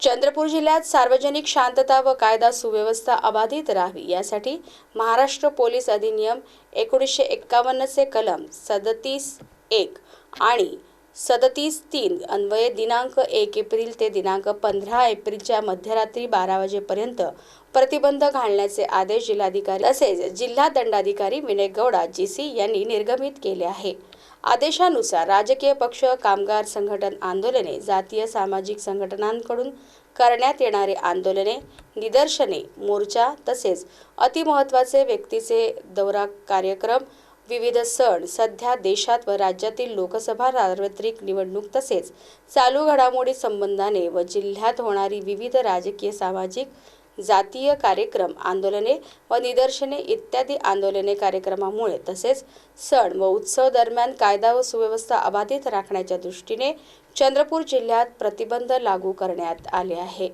चंद्रपूर जिल्ह्यात सार्वजनिक शांतता व कायदा सुव्यवस्था अबाधित राहावी यासाठी महाराष्ट्र पोलीस अधिनियम एकोणीसशे एक्कावन्नचे कलम सदतीस एक आणि सदतीस तीन अन्वये दिनांक एक एप्रिल ते दिनांक पंधरा एप्रिलच्या मध्यरात्री बारा वाजेपर्यंत प्रतिबंध घालण्याचे आदेश जिल्हाधिकारी तसेच जिल्हा दंडाधिकारी विनय गौडा जी सी यांनी निर्गमित केले आहे. आदेशानुसार राजकीय पक्ष कामगार संघटन आंदोलने जातीय सामाजिक संघटनांकडून करण्यात येणारे आंदोलने निदर्शने मोर्चा तसेच अतिमहत्वाचे व्यक्तीचे दौरा कार्यक्रम विविध सण सध्या देशात व राज्यातील लोकसभा सार्वत्रिक निवडणूक तसेच चालू घडामोडी संबंधाने व जिल्ह्यात होणारी विविध राजकीय सामाजिक जातीय कार्यक्रम आंदोलने व निदर्शने इत्यादी आंदोलने कार्यक्रमामुळे तसेच सण व उत्सव दरम्यान कायदा व सुव्यवस्था अबाधित राखण्याच्या दृष्टीने चंद्रपूर जिल्ह्यात प्रतिबंध लागू करण्यात आले आहे.